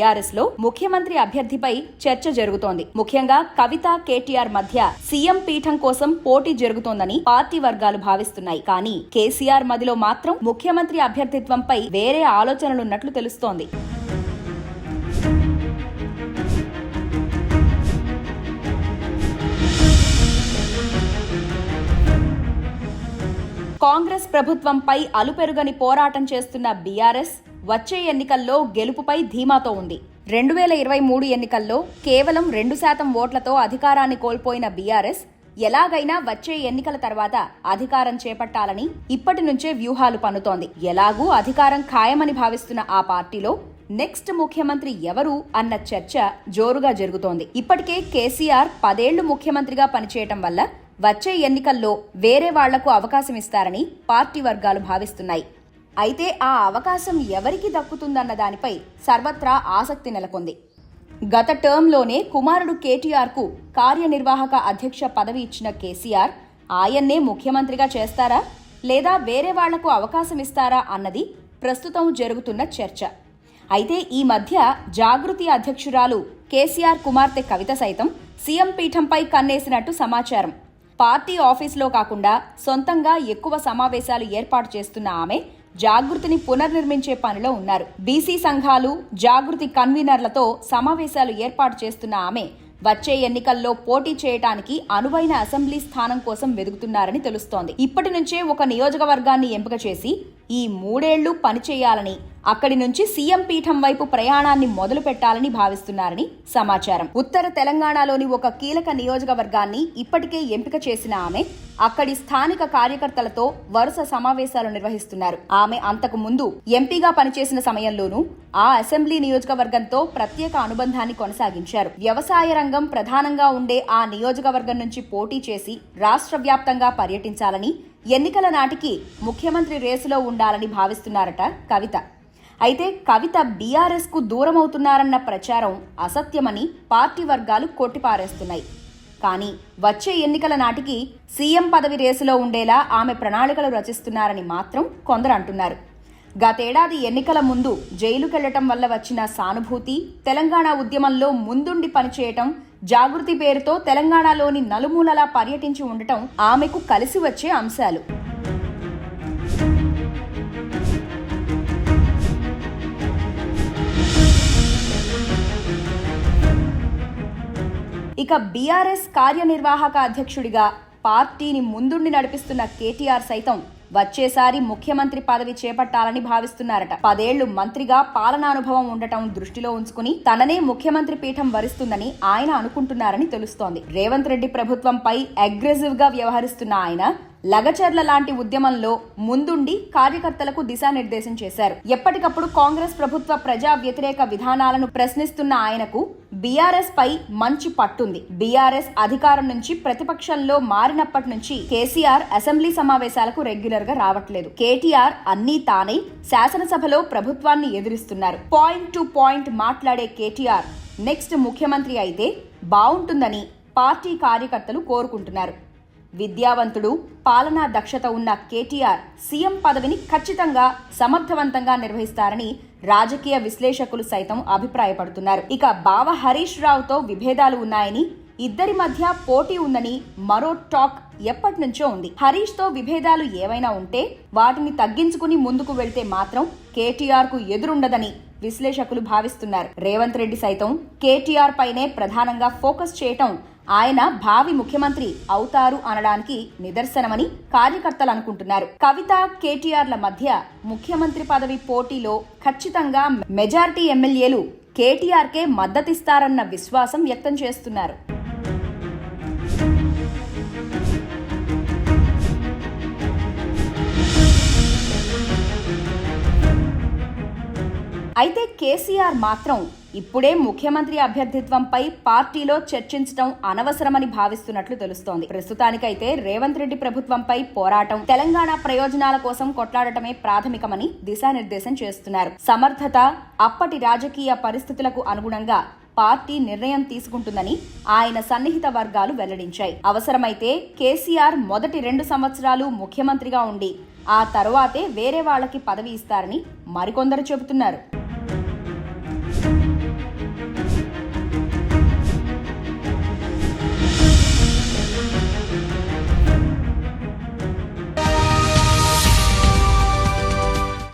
బీఆర్ఎస్లో ముఖ్యమంత్రి అభ్యర్థిపై చర్చ జరుగుతోంది. ముఖ్యంగా కవిత కేటీఆర్ మధ్య సీఎం పీఠం కోసం పోటీ జరుగుతోందని పార్టీ వర్గాలు భావిస్తున్నాయి. కానీ కేసీఆర్ మదిలో మాత్రం ముఖ్యమంత్రి అభ్యర్థిత్వంపై వేరే ఆలోచనలున్నట్లు తెలుస్తోంది. కాంగ్రెస్ ప్రభుత్వంపై అలుపెరుగని పోరాటం చేస్తున్న బీఆర్ఎస్ వచ్చే ఎన్నికల్లో గెలుపుపై ధీమాతో ఉంది. రెండు వేల ఇరవై మూడు ఎన్నికల్లో కేవలం రెండు శాతం ఓట్లతో అధికారాన్ని కోల్పోయిన బీఆర్ఎస్ ఎలాగైనా వచ్చే ఎన్నికల తర్వాత అధికారం చేపట్టాలని ఇప్పటి నుంచే వ్యూహాలు పన్నుతోంది. ఎలాగూ అధికారం ఖాయమని భావిస్తున్న ఆ పార్టీలో నెక్స్ట్ ముఖ్యమంత్రి ఎవరు అన్న చర్చ జోరుగా జరుగుతోంది. ఇప్పటికే కేసీఆర్ పదేళ్ళు ముఖ్యమంత్రిగా పనిచేయటం వల్ల వచ్చే ఎన్నికల్లో వేరే వాళ్ళకు అవకాశం ఇస్తారని పార్టీ వర్గాలు భావిస్తున్నాయి. అయితే ఆ అవకాశం ఎవరికి దక్కుతుందన్న దానిపై సర్వత్రా ఆసక్తి నెలకొంది. గత టర్మ్లోనే కుమారుడు కేటీఆర్కు కార్యనిర్వాహక అధ్యక్ష పదవి ఇచ్చిన కేసీఆర్ ఆయన్నే ముఖ్యమంత్రిగా చేస్తారా? లేదా వేరే వాళ్ళకు అవకాశం ఇస్తారా అన్నది ప్రస్తుతం జరుగుతున్న చర్చ. అయితే ఈ మధ్య జాగృతి అధ్యక్షురాలు కేసీఆర్ కుమార్తె కవిత సైతం సీఎం పీఠంపై కన్నేసినట్టు సమాచారం. పార్టీ ఆఫీసులో కాకుండా సొంతంగా ఎక్కువ సమావేశాలు ఏర్పాటు చేస్తున్న ఆమె జాగృతిని పునర్నిర్మించే పనిలో ఉన్నారు. బీసీ సంఘాలు జాగృతి కన్వీనర్లతో సమావేశాలు ఏర్పాటు చేస్తున్న ఆమె వచ్చే ఎన్నికల్లో పోటీ చేయటానికి అనువైన అసెంబ్లీ స్థానం కోసం వెదుగుతున్నారని తెలుస్తోంది. ఇప్పటి నుంచే ఒక నియోజకవర్గాన్ని ఎంపిక చేసి ఈ మూడేళ్ళు పనిచేయాలని అక్కడి నుంచి సీఎం పీఠం వైపు ప్రయాణాన్ని మొదలు పెట్టాలని భావిస్తున్నారని సమాచారం. ఉత్తర తెలంగాణలోని ఒక కీలక నియోజకవర్గాన్ని ఇప్పటికే ఎంపిక చేసిన ఆమె అక్కడి స్థానిక కార్యకర్తలతో వరుస సమావేశాలు నిర్వహిస్తున్నారు. ఆమె అంతకు ముందు ఎంపీగా పనిచేసిన సమయంలోనూ ఆ అసెంబ్లీ నియోజకవర్గంతో ప్రత్యేక అనుబంధాన్ని కొనసాగించారు. వ్యవసాయ రంగం ప్రధానంగా ఉండే ఆ నియోజకవర్గం నుంచి పోటీ చేసి రాష్ట్ర వ్యాప్తంగా పర్యటించాలని ఎన్నికల నాటికి ముఖ్యమంత్రి రేసులో ఉండాలని భావిస్తున్నారట కవిత. అయితే కవిత బీఆర్ఎస్కు దూరం అవుతున్నారన్న ప్రచారం అసత్యమని పార్టీ వర్గాలు కొట్టిపారేస్తున్నాయి. కానీ వచ్చే ఎన్నికల నాటికి సీఎం పదవి రేసులో ఉండేలా ఆమె ప్రణాళికలు రచిస్తున్నారని మాత్రం కొందరు అంటున్నారు. గతేడాది ఎన్నికల ముందు జైలుకెళ్ళటం వల్ల వచ్చిన సానుభూతి తెలంగాణ ఉద్యమంలో ముందుండి పనిచేయటం జాగృతి పేరుతో తెలంగాణలోని నలుమూలలా పర్యటించి ఉండటం ఆమెకు కలిసి వచ్చే అంశాలు. ఇక బీఆర్ఎస్ కార్యనిర్వాహక అధ్యక్షుడిగా పార్టీని ముందుండి నడిపిస్తున్న కేటీఆర్ సైతం వచ్చేసారి ముఖ్యమంత్రి పదవి చేపట్టాలని భావిస్తున్నారట. పదేళ్ళు మంత్రిగా పాలనానుభవం ఉండటం దృష్టిలో ఉంచుకుని తననే ముఖ్యమంత్రి పీఠం వరిస్తుందని ఆయన అనుకుంటున్నారని తెలుస్తోంది. రేవంత్ రెడ్డి ప్రభుత్వంపై అగ్రెసివ్గా వ్యవహరిస్తున్న ఆయన లగచర్ల లాంటి ఉద్యమంలో ముందుండి కార్యకర్తలకు దిశానిర్దేశం చేశారు. ఎప్పటికప్పుడు కాంగ్రెస్ ప్రభుత్వ ప్రజా వ్యతిరేక విధానాలను ప్రశ్నిస్తున్న ఆయనకు బీఆర్ఎస్ పై మంచి పట్టుంది. బీఆర్ఎస్ అధికారం నుంచి ప్రతిపక్షంలో మారినప్పటి నుంచి కేసీఆర్ అసెంబ్లీ సమావేశాలకు రెగ్యులర్గా రావట్లేదు. కేటీఆర్ అన్నీ తానై శాసనసభలో ప్రభుత్వాన్ని ఎదురిస్తున్నారు. పాయింట్ టు పాయింట్ మాట్లాడే కేటీఆర్ నెక్స్ట్ ముఖ్యమంత్రి అయితే బాగుంటుందని పార్టీ కార్యకర్తలు కోరుకుంటున్నారు. విద్యావంతుడు పాలనా దక్షత ఉన్న కేటీఆర్ సీఎం పదవిని ఖచ్చితంగా సమర్థవంతంగా నిర్వహిస్తారని రాజకీయ విశ్లేషకులు సైతం అభిప్రాయపడుతున్నారు. ఇక బావ హరీష్ రావుతో విభేదాలు ఉన్నాయని ఇద్దరి మధ్య పోటీ ఉందని మరో టాక్ ఎప్పటి నుంచో ఉంది. హరీష్తో విభేదాలు ఏవైనా ఉంటే వాటిని తగ్గించుకుని ముందుకు వెళ్తే మాత్రం కేటీఆర్కు ఎదురుండదని విశ్లేషకులు భావిస్తున్నారు. రేవంత్ రెడ్డి సైతం కేటీఆర్ పైనే ప్రధానంగా ఫోకస్ చేయటం ఆయన భావి ముఖ్యమంత్రి అవుతారు అనడానికి నిదర్శనమని కార్యకర్తలు అనుకుంటున్నారు. కవిత కేటీఆర్ల మధ్య ముఖ్యమంత్రి పదవి పోటీలో ఖచ్చితంగా మెజార్టీ ఎమ్మెల్యేలు కేటీఆర్కే మద్దతిస్తారన్న విశ్వాసం వ్యక్తం చేస్తున్నారు. కేసీఆర్ మాత్రం ఇప్పుడే ముఖ్యమంత్రి అభ్యర్థిత్వంపై పార్టీలో చర్చించడం అనవసరమని భావిస్తున్నట్లు తెలుస్తోంది. ప్రస్తుతానికైతే రేవంత్ రెడ్డి ప్రభుత్వంపై పోరాటం తెలంగాణ ప్రయోజనాల కోసం కొట్లాడటమే ప్రాథమికమని దిశానిర్దేశం చేస్తున్నారు. సమర్థత అప్పటి రాజకీయ పరిస్థితులకు అనుగుణంగా పార్టీ నిర్ణయం తీసుకుంటుందని ఆయన సన్నిహిత వర్గాలు వెల్లడించాయి. అవసరమైతే కేసీఆర్ మొదటి రెండు సంవత్సరాలు ముఖ్యమంత్రిగా ఉండి ఆ తరువాతే వేరే వాళ్ళకి పదవి ఇస్తారని మరికొందరు చెబుతున్నారు.